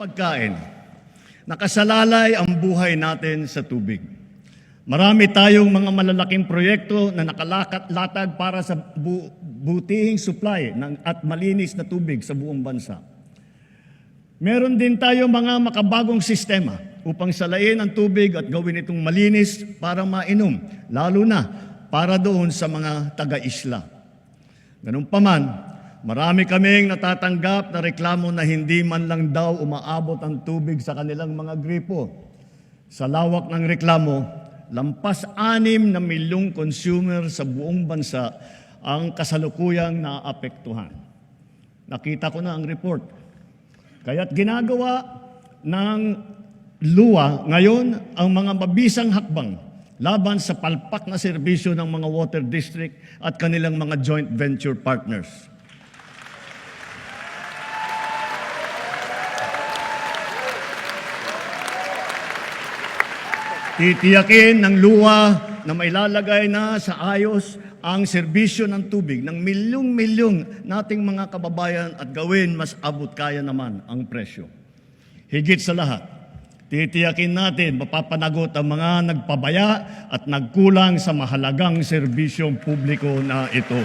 Pagkain. Nakasalalay ang buhay natin sa tubig. Marami tayong mga malalaking proyekto na nakalatag para sa bu- butihing supply ng, at malinis na tubig sa buong bansa. Meron din tayo mga makabagong sistema upang salayin ang tubig at gawin itong malinis para mainom, lalo na para doon sa mga taga-isla. Ganun pa man, marami kaming natatanggap na reklamo na hindi man lang daw umaabot ang tubig sa kanilang mga gripo. Sa lawak ng reklamo, lampas anim na milyong consumer sa buong bansa ang kasalukuyang naapektuhan. Nakita ko na ang report. Kaya't ginagawa ng luwa ngayon ang mga mabisang hakbang laban sa palpak na serbisyo ng mga water district at kanilang mga joint venture partners. Titiyakin ng luwa na mailalagay na sa ayos ang serbisyo ng tubig ng milyong-milyong nating mga kababayan at gawin mas abot kaya naman ang presyo. Higit sa lahat, titiyakin natin mapapanagot ang mga nagpabaya at nagkulang sa mahalagang serbisyong publiko na ito.